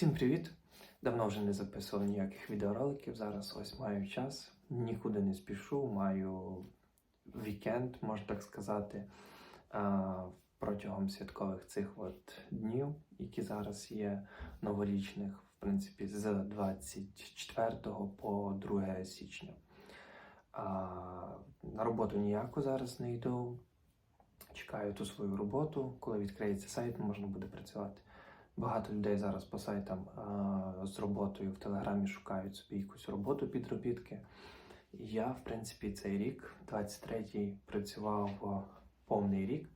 Всім привіт! Давно вже не записував ніяких відеороликів. Зараз ось маю час, нікуди не спішу, маю вікенд, можна так сказати, протягом святкових цих от днів, які зараз є новорічних, в принципі, з 24 по 2 січня. На роботу ніяку зараз не йду. Чекаю ту свою роботу. Коли відкриється сайт, можна буде працювати. Багато людей зараз по сайтам а, з роботою в Телеграмі шукають собі якусь роботу підробітки. Я, в принципі, цей рік, 23-й, працював повний рік,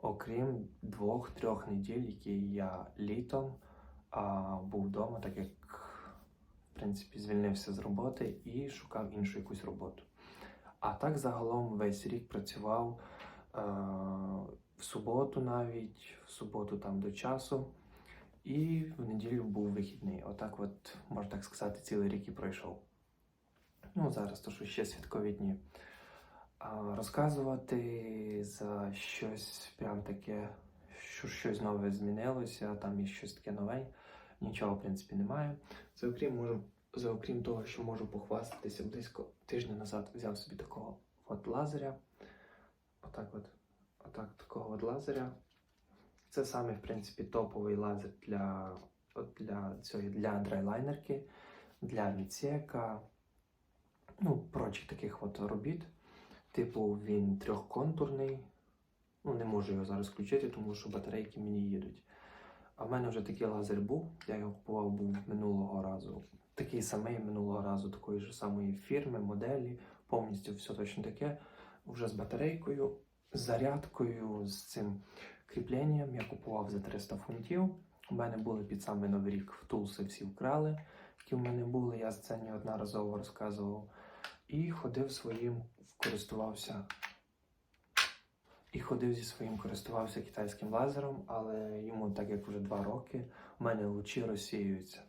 окрім двох-трьох неділь, які я літом а, був вдома, так як в принципі звільнився з роботи і шукав іншу якусь роботу. А так загалом весь рік працював е, в суботу навіть, в суботу там до часу. І в неділю був вихідний. Отак, от, можна так сказати, цілий рік і пройшов. Ну, зараз то, що ще святкові дні. А розказувати за щось прям таке, що щось нове змінилося, там є щось таке нове. Нічого, в принципі, немає. За окрім, можу, за окрім того, що можу похвастатися, близько тижня назад взяв собі такого от лазеря. Отак от, отак, такого от лазеря. Це саме, в принципі, топовий лазер для, для, цієї, для драйлайнерки, для відсека, ну, прочих таких от робіт. Типу, він трьохконтурний. Ну, не можу його зараз включити, тому що батарейки мені їдуть. А в мене вже такий лазер був. Я його купував був минулого разу. Такий самий минулого разу, такої ж самої фірми, моделі, повністю все точно таке. Вже з батарейкою, з зарядкою, з цим кріпленням. Я купував за 300 фунтів. У мене були під самий новий рік втулси всі вкрали, які в мене були. Я це неодноразово розказував. І ходив своїм, користувався. І ходив зі своїм, користувався китайським лазером, але йому, так як вже два роки, у мене лучі розсіюються.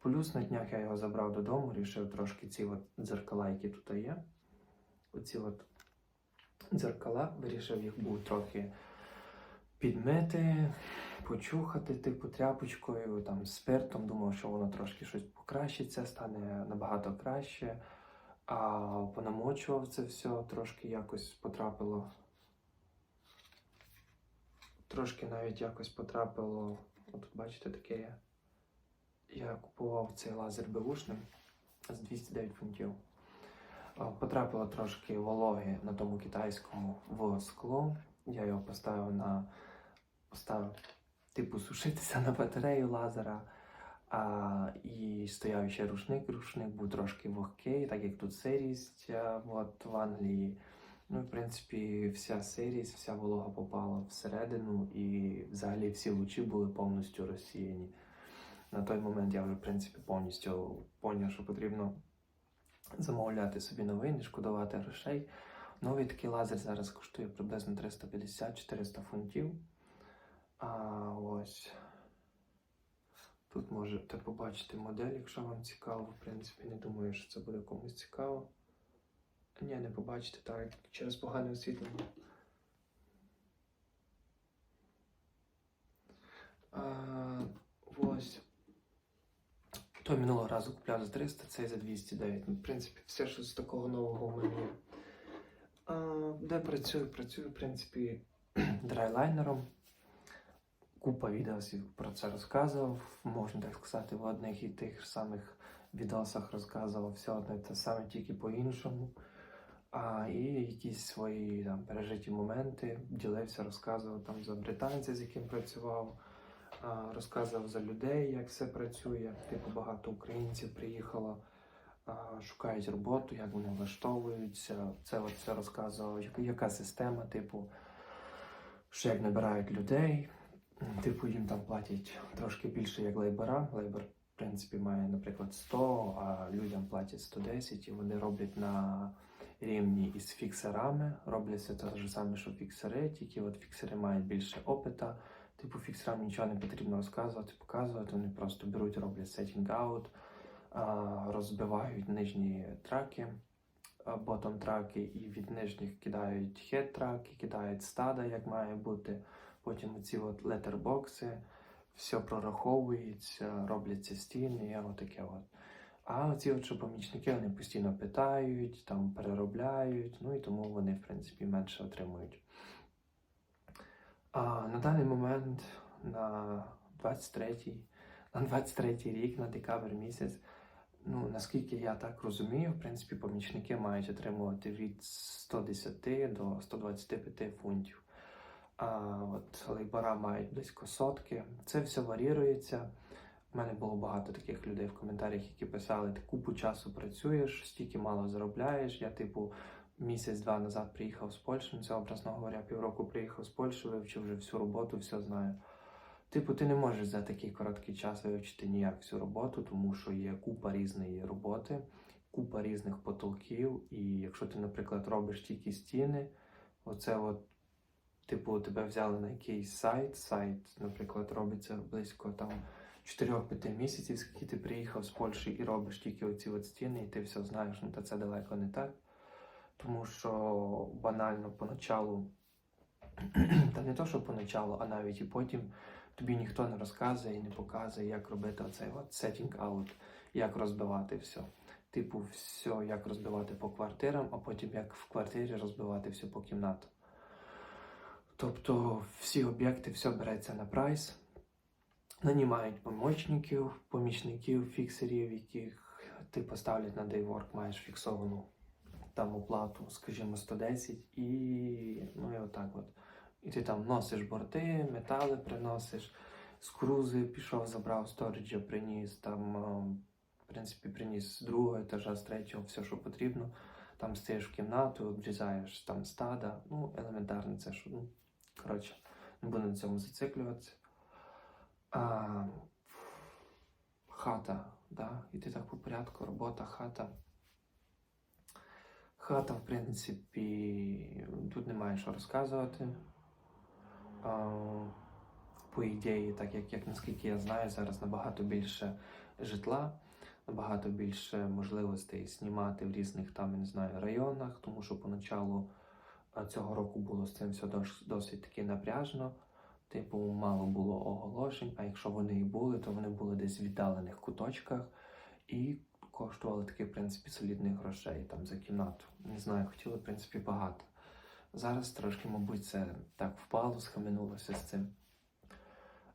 Плюс на днях я його забрав додому, рішив трошки ці от дзеркала, які тут є. Оці от дзеркала, вирішив їх був трохи підмити, почухати, типу тряпочкою, там, спиртом. Думав, що воно трошки щось покращиться, стане набагато краще. А понамочував це все, трошки якось потрапило. Трошки навіть якось потрапило. От бачите, таке є. Я купував цей лазер беушним з 209 фунтів. Потрапило трошки вологи на тому китайському в скло. Я його поставив на поставив, типу, сушитися на батарею лазера. А, і стояв ще рушник. Рушник був трошки вогкий, так як тут сирість от, в Англії. Ну, в принципі, вся сирість, вся волога попала всередину, і взагалі всі лучі були повністю розсіяні. На той момент я вже, в принципі, повністю поняв, що потрібно замовляти собі новий, не шкодувати грошей. Новий такий лазер зараз коштує приблизно 350-400 фунтів. А ось тут можете побачити модель, якщо вам цікаво. В принципі, не думаю, що це буде комусь цікаво. Ні, не побачите, так, через погане освітлення. А, ось. Той минулого разу купляв за 300, цей за 209. Ну, в принципі, все, що з такого нового в мене є. Де працюю? Працюю, в принципі, драйлайнером. Купа відосів про це розказував. Можна так сказати, в одних і тих самих відосах розказував все одне те саме, тільки по-іншому. А, і якісь свої там пережиті моменти ділився, розказував там за британця, з яким працював, а, розказував за людей, як все працює. Типу багато українців приїхало, а, шукають роботу, як вони влаштовуються. Це от все розказував, яка- система, типу, що як набирають людей. Типу, їм там платять трошки більше, як лейбора. Лейбор, в принципі, має, наприклад, 100, а людям платять 110, і вони роблять на рівні із фіксерами. Робляться те ж саме, що фіксери, тільки от фіксери мають більше опита. Типу, фіксерам нічого не потрібно розказувати, показувати. Вони просто беруть, роблять а, розбивають нижні траки, ботом траки, і від нижніх кидають хед траки, кидають стада, як має бути. Потім ці от летербокси, все прораховується, робляться стіни, отаке от. А ці от що помічники вони постійно питають, там переробляють, ну і тому вони, в принципі, менше отримують. А на даний момент на 23-й, на 23-й рік, на декабрь місяць, ну наскільки я так розумію, в принципі, помічники мають отримувати від 110 до 125 фунтів. От лейбора мають близько сотки. Це все варірується. У мене було багато таких людей в коментарях, які писали: ти купу часу працюєш, стільки мало заробляєш. Я, типу, місяць-два назад приїхав з Польщі, ну, це образно говоря, півроку приїхав з Польщі, вивчив вже всю роботу, все знаю. Типу, ти не можеш за такий короткий час вивчити ніяк всю роботу, тому що є купа різної роботи, купа різних потолків. І якщо ти, наприклад, робиш тільки стіни, оце от, типу, тебе взяли на якийсь сайт. Сайт, наприклад, робиться близько там 4-5 місяців, скільки ти приїхав з Польщі і робиш тільки оці от стіни, і ти все знаєш, ну та це далеко не так. Тому що банально поначалу, та не то, що поначалу, а навіть і потім тобі ніхто не розказує і не показує, як робити оцей out, як розбивати все. Типу, все, як розбивати по квартирам, а потім як в квартирі розбивати все по кімнатам. Тобто всі об'єкти, все береться на прайс. Нанімають помічників, помічників, фіксерів, яких ти поставлять на Daywork, маєш фіксовану там оплату, скажімо, 110, і ну і отак от. І ти там носиш борти, метали приносиш, з крузи пішов, забрав сториджа, приніс там, в принципі, приніс з другого етажа, з третього, все, що потрібно. Там стаєш в кімнату, обрізаєш там стада. Ну, елементарно, це що, ну, коротше, не буду на цьому зациклюватися. А, хата, да, і ти так по порядку, робота, хата. Хата, в принципі, тут немає що розказувати. А, по ідеї, так як, як наскільки я знаю, зараз набагато більше житла, набагато більше можливостей знімати в різних там, я не знаю, районах, тому що поначалу а, цього року було з цим все досить таки напряжно. Типу, мало було оголошень, а якщо вони і були, то вони були десь в віддалених куточках і коштували таки, в принципі, солідних грошей там за кімнату. Не знаю, хотіли, в принципі, багато. Зараз трошки, мабуть, це так впало, схаменулося з цим.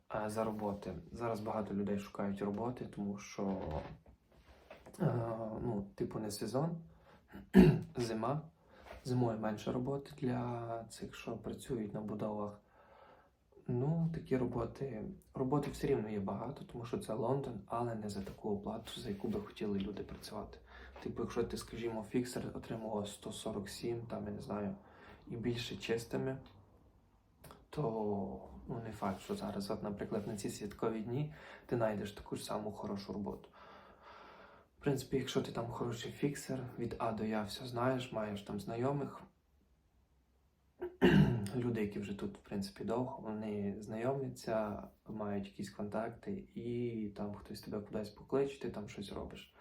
А за роботи. Зараз багато людей шукають роботи, тому що, е, ну, типу, не сезон, зима. Зимою менше роботи для цих, що працюють на будовах. Ну, такі роботи. Роботи все рівно є багато, тому що це Лондон, але не за таку оплату, за яку би хотіли люди працювати. Типу, якщо ти, скажімо, фіксер отримував 147, там я не знаю, і більше чистими, то ну, не факт, що зараз, от, наприклад, на ці святкові дні ти знайдеш таку ж саму хорошу роботу. В принципі, якщо ти там хороший фіксер, від А до Я все знаєш, маєш там знайомих, люди, які вже тут, в принципі, довго, вони знайомляться, мають якісь контакти, і там хтось тебе кудись покличе, ти там щось робиш.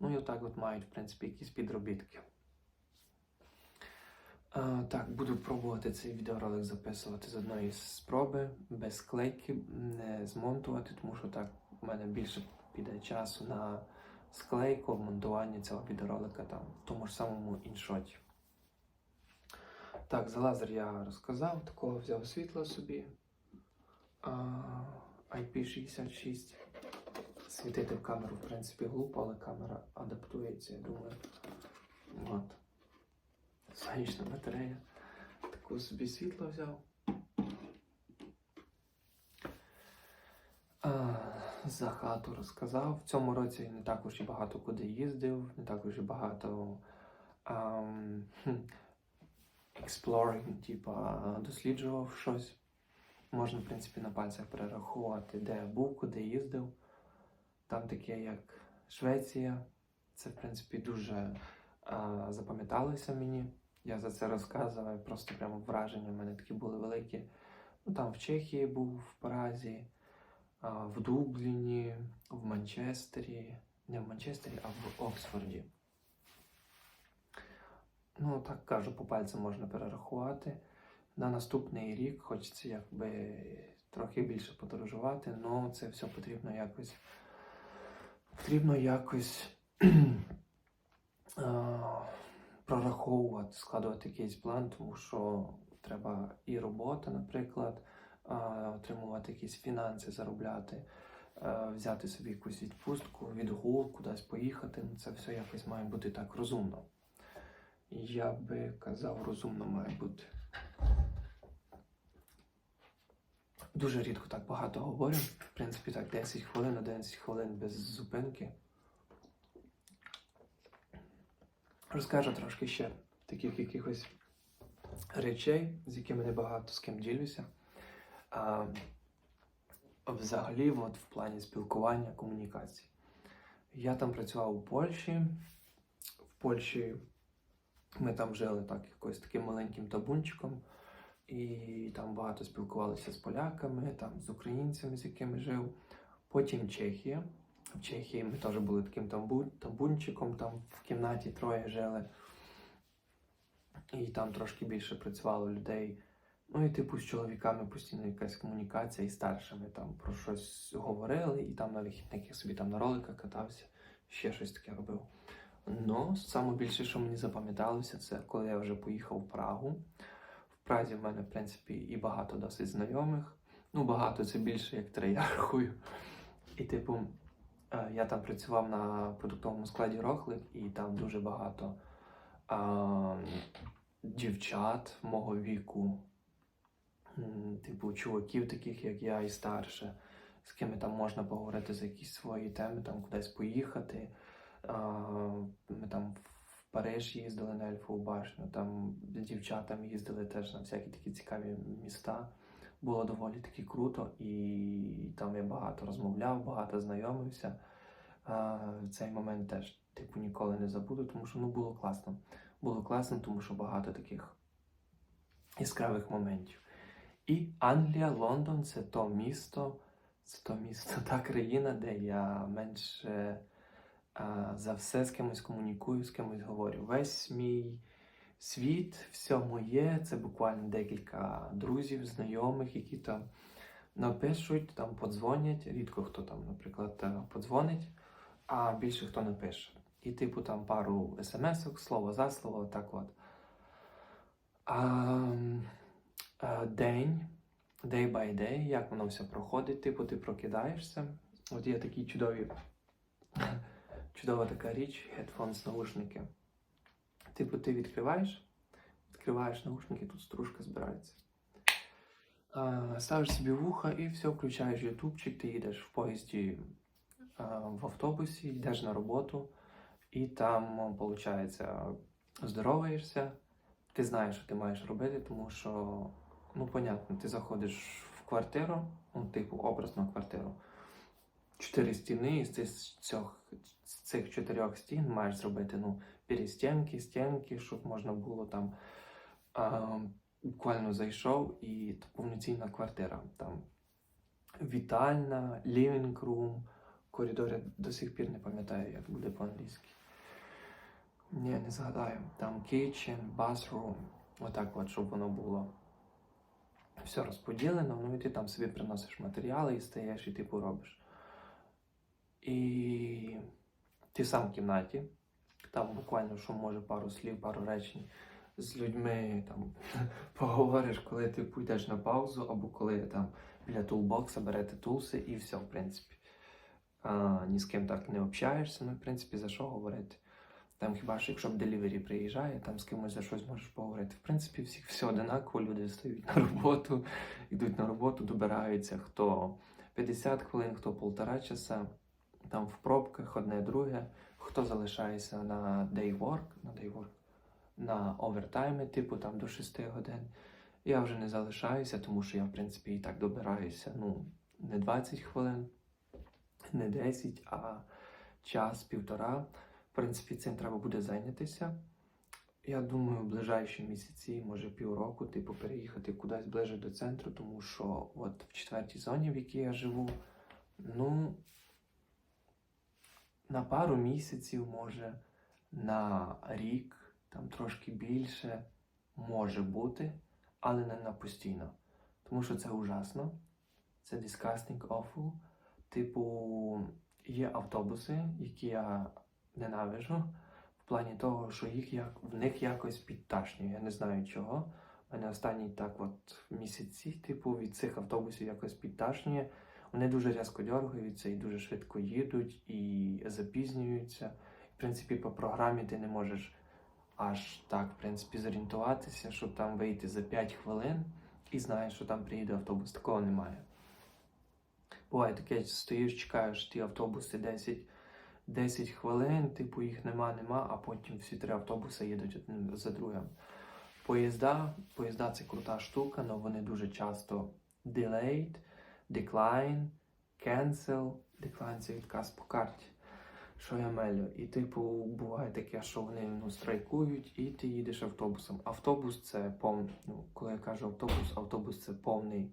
Ну і отак от мають, в принципі, якісь підробітки. А, так, буду пробувати цей відеоролик записувати з одної спроби, без склейки, не змонтувати, тому що так у мене більше піде часу на склейку, монтування цього відеоролика там, в тому ж самому іншоті. Так, за лазер я розказав, такого взяв світло собі. А, IP66. Світити в камеру, в принципі, глупо, але камера адаптується, я думаю. От. Сонячна батарея. Таку собі світло взяв. А, за хату розказав. В цьому році не також і багато куди їздив, не також і багато. ам, exploring, типа досліджував щось. Можна, в принципі, на пальцях перерахувати, де я був, куди їздив. Там таке, як Швеція. Це, в принципі, дуже а, запам'яталося мені. Я за це розказував, просто прямо враження в мене такі були великі. Ну, там в Чехії був, в Празі, в Дубліні, в Манчестері. Не в Манчестері, а в Оксфорді. Ну, так кажу, по пальцям можна перерахувати. На наступний рік хочеться якби трохи більше подорожувати, але це все потрібно якось. Потрібно якось прораховувати, складувати якийсь план, тому що треба і робота, наприклад, отримувати якісь фінанси, заробляти, е, взяти собі якусь відпустку, відгул, кудись поїхати. Ну, Це все якось має бути так розумно. Я би казав, розумно має бути. Дуже рідко так багато говорю. В принципі, так 10 хвилин, 11 хвилин без зупинки. Розкажу трошки ще таких якихось речей, з якими не багато з ким ділюся. А, взагалі, от в плані спілкування, комунікації. Я там працював у Польщі. В Польщі ми там жили так, якось таким маленьким табунчиком. І там багато спілкувалися з поляками, там з українцями, з якими жив. Потім Чехія. В Чехії ми теж були таким табунчиком, там в кімнаті троє жили. І там трошки більше працювало людей. Ну і типу з чоловіками постійно якась комунікація і старшими там про щось говорили, і там на вихідних я собі там на роликах катався, ще щось таке робив. Ну, саме більше, що мені запам'яталося, це коли я вже поїхав в Прагу. В Празі в мене, в принципі, і багато досить знайомих. Ну, багато це більше, як три. І, типу, е, я там працював на продуктовому складі Рохлик, і там дуже багато а, дівчат мого віку, типу, чуваків, таких як я, і старше, з кими там можна поговорити за якісь свої теми, там кудись поїхати. Ми там в Париж їздили на Ельфову башню, там з дівчатами їздили теж на всякі такі цікаві міста. Було доволі таки круто, і там я багато розмовляв, багато знайомився. Цей момент теж типу ніколи не забуду, тому що ну було класно. Було класно, тому що багато таких яскравих моментів. І Англія, Лондон це то місто, це то місто, та країна, де я менше а, за все з кимось комунікую, з кимось говорю. Весь мій світ, все моє, це буквально декілька друзів, знайомих, які там напишуть, там подзвонять. Рідко хто там, наприклад, е, подзвонить, а більше хто не пише. І, типу, там пару смс-ок, слово за слово, так от. А, день, day by day, як воно все проходить, типу, ти прокидаєшся. От є такі чудові, чудова така річ, headphones, наушники. Типу, ти відкриваєш, відкриваєш наушники, тут стружка збирається. Ставиш собі вуха і все, включаєш ютубчик, ти їдеш в поїзді в автобусі, йдеш на роботу, і там, виходить, здороваєшся, ти знаєш, що ти маєш робити, тому що, ну, понятно, ти заходиш в квартиру, ну, типу, образну квартиру. Чотири стіни, і з цих, з цих чотирьох стін маєш зробити ну, перестінки, стінки, щоб можна було там а, буквально зайшов і повноцінна квартира. Там вітальна, room, коридор, я до сих пір не пам'ятаю, як буде по-англійськи. Ні, не згадаю. Там kitchen, bathroom, отак от, щоб воно було. Все розподілено, ну і ти там собі приносиш матеріали і стаєш, і типу робиш. І ти сам в кімнаті, там буквально, що може пару слів, пару речень з людьми там поговориш, коли ти йдеш на паузу, або коли там біля тулбокса берете тулси і все, в принципі. А, ні з ким так не общаєшся, ну, в принципі, за що говорити. Там хіба що якщо в делівері приїжджає, там з кимось за щось можеш поговорити. В принципі, всіх все одинаково, люди стають на роботу, йдуть на роботу, добираються, хто 50 хвилин, хто полтора часа, там в пробках одне друге, хто залишається на day work, на day work, на овертайми, типу там до 6 годин. Я вже не залишаюся, тому що я, в принципі, і так добираюся. Ну, не 20 хвилин, не 10, а час, півтора. Принципі, цим треба буде зайнятися. Я думаю, в ближайші місяці, може півроку, типу, переїхати кудись ближе до центру, тому що от в четвертій зоні, в якій я живу, ну, на пару місяців, може, на рік, там трошки більше може бути, але не на постійно. Тому що це ужасно. Це disgusting awful. Типу, є автобуси, які я ненавижу, в плані того, що їх як в них якось підташнює. Я не знаю чого. У мене останні так от місяці, типу, від цих автобусів якось підташнює. Вони дуже різко дергаються і дуже швидко їдуть і запізнюються. В принципі, по програмі ти не можеш аж так, в принципі, зорієнтуватися, щоб там вийти за 5 хвилин і знаєш, що там приїде автобус. Такого немає. Буває таке, стоїш, чекаєш ті автобуси 10, 10 хвилин, типу їх нема, нема, а потім всі три автобуси їдуть один за другим. Поїзда, поїзда це крута штука, але вони дуже часто delayed, decline, cancel, decline це відказ по карті. Що я мелю? І типу буває таке, що вони ну, страйкують, і ти їдеш автобусом. Автобус це повний, ну, коли я кажу автобус, автобус це повний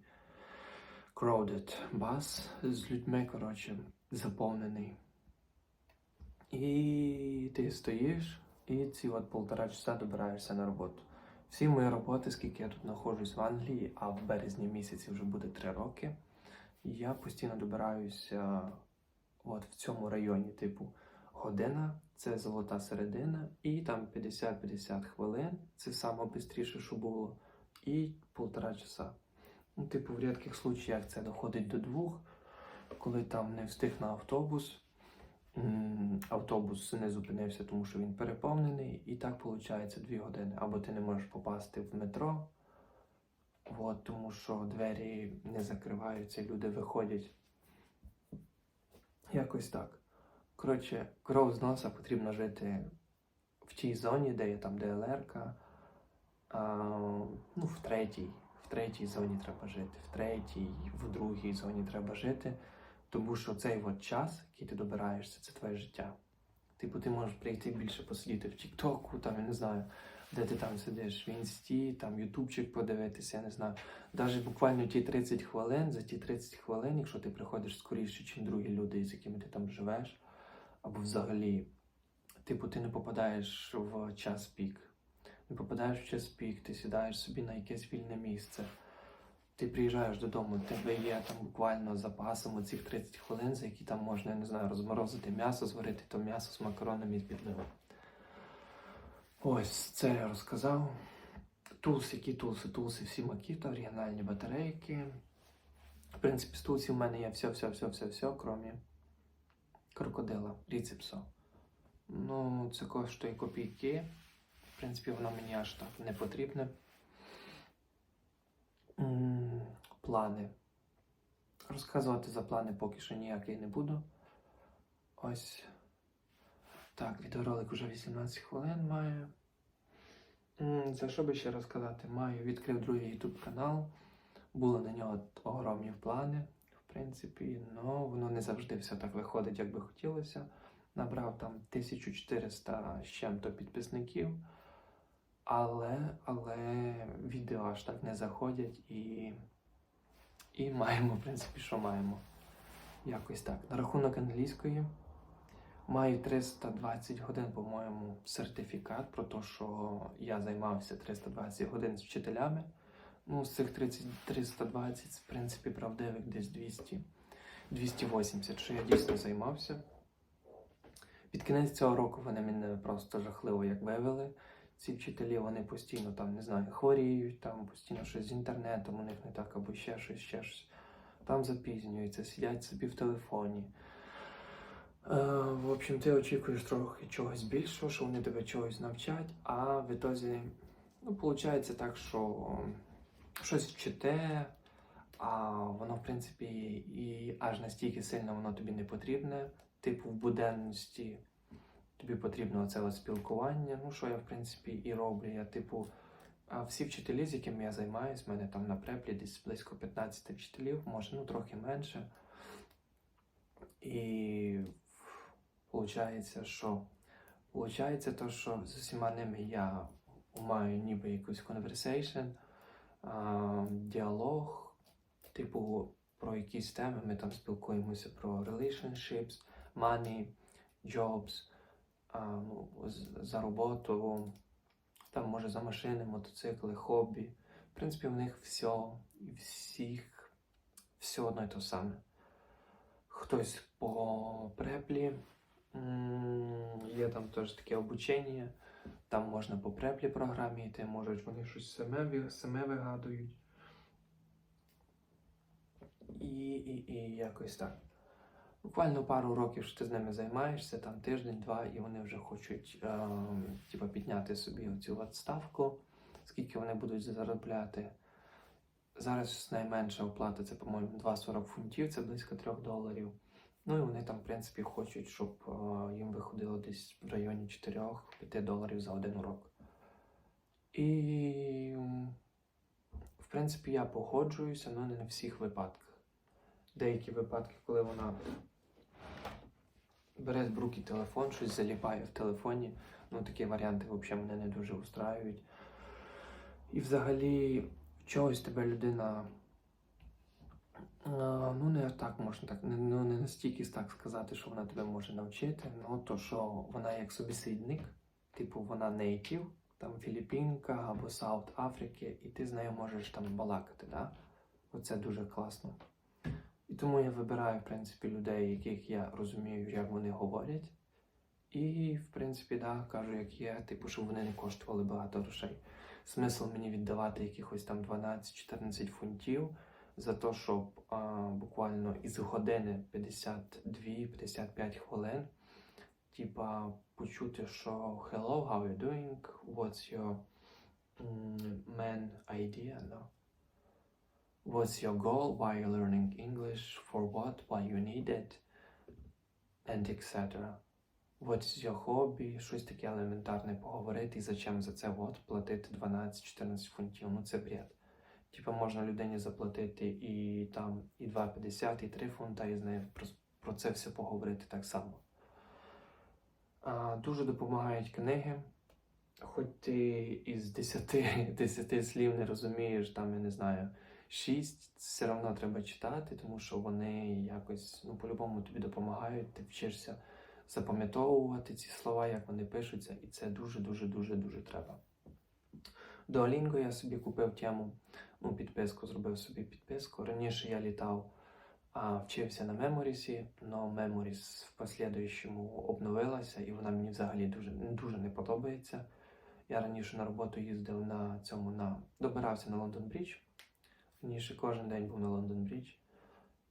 crowded bus з людьми, коротше, заповнений. І ти стоїш, і ці от полтора часа добираєшся на роботу. Всі мої роботи, скільки я тут знаходжусь в Англії, а в березні місяці вже буде три роки. Я постійно добираюся от в цьому районі, типу, година це золота середина, і там 50-50 хвилин це саме що було, і полтора часа. Ну, типу, в рідких случаях це доходить до двох, коли там не встиг на автобус. Автобус не зупинився, тому що він переповнений, і так виходить дві години. Або ти не можеш попасти в метро, от, тому що двері не закриваються, люди виходять. Якось так. Коротше, кров з носа потрібно жити в тій зоні, де є там ДЛР, а, ну, в третій. В третій зоні треба жити, в третій, в другій зоні треба жити. Тому що цей от час, який ти добираєшся, це твоє життя. Типу, ти можеш прийти більше посидіти в Тіктоку, там, я не знаю, де ти там сидиш, в інсті, там ютубчик подивитися, я не знаю. Навіть буквально ті 30 хвилин, за ті 30 хвилин, якщо ти приходиш скоріше, ніж другі люди, з якими ти там живеш, або взагалі, типу, ти не попадаєш в час пік. Не попадаєш в час пік, ти сідаєш собі на якесь вільне місце. Ти приїжджаєш додому, в тебе є там буквально запасом оцих 30 хвилин, за які там можна, я не знаю, розморозити м'ясо, зварити то м'ясо з макаронами і з підливом. Ось це я розказав. Тулс, які тулси? Тулси всі Макіто, оригінальні батарейки. В принципі, з тулсів в мене є все, все, все, все, все, крім крокодила, ріцепсо. Ну, це коштує копійки. В принципі, воно мені аж так не потрібне. Плани. Розказувати за плани поки що ніякий не буду. Ось. Так, відеоролик уже 18 хвилин має. За що би ще розказати? Маю відкрив другий YouTube канал. Були на нього огромні плани, в принципі, але воно не завжди все так виходить, як би хотілося. Набрав там 1400 з чим-то підписників. Але, але відео аж так не заходять і, і маємо, в принципі, що маємо. Якось так. На рахунок англійської маю 320 годин, по-моєму, сертифікат про те, що я займався 320 годин з вчителями. Ну, з цих 30, 320, в принципі, правдивих десь 200, 280, що я дійсно займався. Під кінець цього року вони мене просто жахливо як вивели ці вчителі вони постійно там, не знаю, хворіють, там постійно щось з інтернетом, у них не так, або ще щось, ще щось. Там запізнюються, сидять собі в телефоні. Е, в общем, ти очікуєш трохи чогось більшого, що вони тебе чогось навчать, а в ітозі, ну, виходить так, що щось вчите, а воно, в принципі, і аж настільки сильно воно тобі не потрібне, типу в буденності. Тобі потрібно от спілкування. Ну, що я, в принципі, і роблю. Я, типу, а всі вчителі, з якими я займаюсь, в мене там на преплі десь близько 15 вчителів, може, ну трохи менше. І виходить, що Получається то, що з усіма ними я маю ніби якусь а, діалог, типу, про якісь теми. Ми там спілкуємося про relationships, money, jobs ну, за роботу, там може за машини, мотоцикли, хобі. В принципі, в них все, і всіх, все одно і то саме. Хтось по преплі, є там теж таке обучення, там можна по преплі програмі йти, можуть вони щось саме, саме вигадують. І, і, і якось так. Буквально пару років, що ти з ними займаєшся, там тиждень-два, і вони вже хочуть е, типу, підняти собі от ставку, скільки вони будуть заробляти. Зараз найменша оплата це, по-моєму, 2,40 фунтів, це близько 3 доларів. Ну і вони там, в принципі, хочуть, щоб е, їм виходило десь в районі 4-5 доларів за один урок. І, в принципі, я погоджуюся, але не на всіх випадках. Деякі випадки, коли вона бере з руки телефон, щось заліпає в телефоні, ну такі варіанти взагалі мене не дуже устраюють. І взагалі чогось тебе людина. Ну, не так можна так, ну не настільки так сказати, що вона тебе може навчити. Ну, то що вона як собеседник, типу вона нейтів, там Філіппінка або Саут Африки, і ти з нею можеш там балакати. Да? Оце дуже класно. Тому я вибираю, в принципі, людей, яких я розумію, як вони говорять. І, в принципі, да, кажу, як є, типу, щоб вони не коштували багато грошей. Смисл мені віддавати якихось там 12-14 фунтів за те, щоб а, буквально із години 52-55 хвилин, типа, почути, що hello, how are you doing, what's your м, main idea, no? What's your goal? Why are you learning English? For what? Why you need it? And etc. What's your hobby? Щось таке елементарне поговорити і зачем за це от платити 12-14 фунтів. Ну це бред. Типа можна людині заплатити і там і 2,50, і 3 фунта, і з нею про, про це все поговорити так само. А, дуже допомагають книги. Хоч ти із 10, 10 слів не розумієш, там, я не знаю, 6, все одно треба читати, тому що вони якось ну, по-любому тобі допомагають, ти вчишся запам'ятовувати ці слова, як вони пишуться, і це дуже-дуже дуже дуже треба. Duolingo я собі купив тему, ну, підписку, зробив собі підписку. Раніше я літав, а вчився на Меморісі, але Меморіс в послідуючому обновилася, і вона мені взагалі дуже, дуже не подобається. Я раніше на роботу їздив на цьому на добирався на Лондон Брідж. Раніше кожен день був на Лондон Брідж.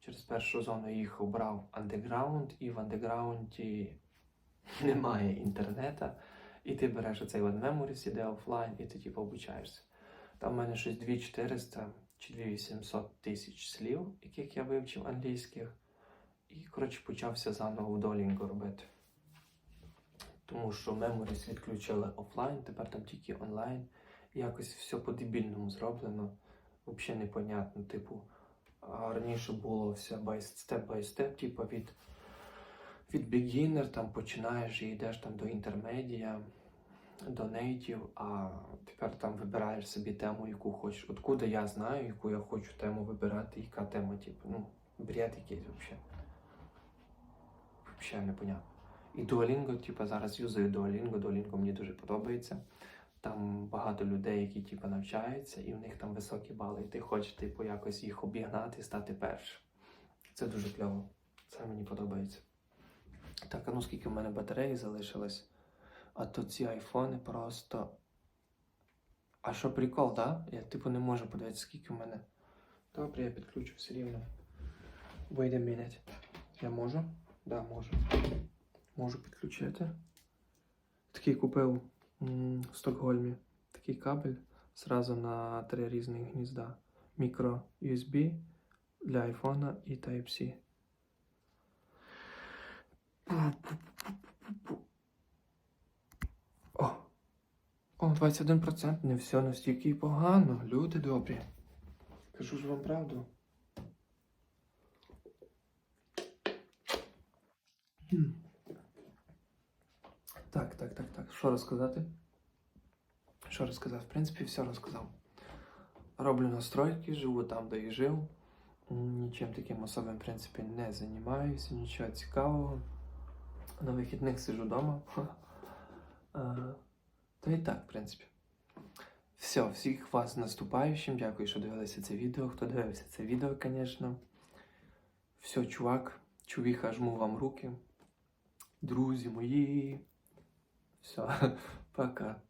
Через першу зону їхав, брав андеграунд, і в андеграунді немає інтернету. І ти береш оцей Memories, іде офлайн, і ти типу обучаєшся. Там в мене щось 2400 чи 2800 тисяч слів, яких я вивчив англійських. І, коротше, почався заново в Duolingo робити. Тому що Memories відключили офлайн, тепер там тільки онлайн. Якось все по-дебільному зроблено. Взагалі непонятно. Типу, раніше було все step by step, типу від, від beginner, там починаєш і йдеш там до інтермедія, до native, а тепер там вибираєш собі тему, яку хочеш. Откуда я знаю, яку я хочу тему вибирати, яка тема, типу, ну, бред якийсь взагалі. Взагалі непонятно. І Duolingo, типу, зараз юзаю Duolingo, Duolingo мені дуже подобається. Там багато людей, які типу, навчаються, і в них там високі бали, і ти хочеш типу, якось їх обігнати і стати першим. Це дуже кльово. Це мені подобається. Так, а ну скільки в мене батареї залишилось? А то ці айфони просто. А що прикол, да? Я типу не можу подивитися, скільки в мене. Добре, я підключу все рівно. Wait a minute. Я можу? Да, можу. Можу підключити. Такий купив в Стокгольмі. Такий кабель зразу на три різних гнізда. Мікро USB для айфона і Type-C. О! О, 21%. Не все настільки погано. Люди добрі. Кажу ж вам правду. Хм. Так, так, так, так. Що розказати? Що розказати? В принципі, все розказав. Роблю настройки, живу там, де і жив. Нічим таким особим, в принципі, не займаюся, нічого цікавого. На вихідних сижу вдома. Та і так, в принципі. Все, всіх вас наступаючим. Дякую, що дивилися це відео. Хто дивився це відео, звісно. Все, чувак, чувіха, жму вам руки. Друзі мої. Все, пока.